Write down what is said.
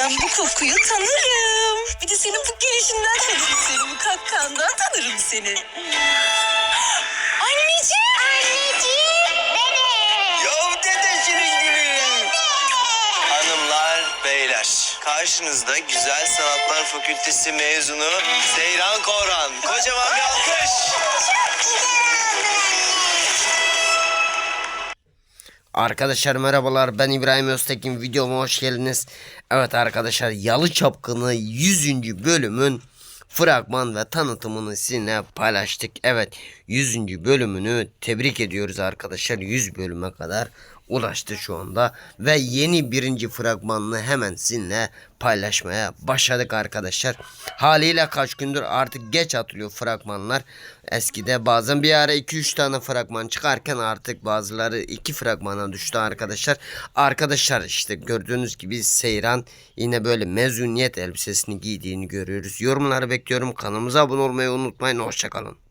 Ben bu kokuyu tanırım. Bir de senin bu gelişinden tanırım seni. Bu kakkandan tanırım seni. Anneciğim. Anneciğim, benim. Yav dedesinin gülü. Hanımlar, beyler. Karşınızda Güzel Sanatlar Fakültesi mezunu Seyran Koran. Kocaman Arkadaşlar merhabalar ben İbrahim Öztekin videoma hoş geldiniz. Evet arkadaşlar Yalı Çapkını 100. bölümün fragman ve tanıtımını sizinle paylaştık. Evet 100. bölümünü tebrik ediyoruz arkadaşlar 100 bölüme kadar ulaştı şu anda. Ve yeni birinci fragmanını hemen sizinle paylaşmaya başladık arkadaşlar. Haliyle kaç gündür artık geç atılıyor fragmanlar. Eskide bazen bir ara 2-3 tane fragman çıkarken artık bazıları 2 fragmana düştü arkadaşlar. Arkadaşlar işte gördüğünüz gibi Seyran yine böyle mezuniyet elbisesini giydiğini görüyoruz. Yorumları bekliyorum. Kanalımıza abone olmayı unutmayın. Hoşçakalın.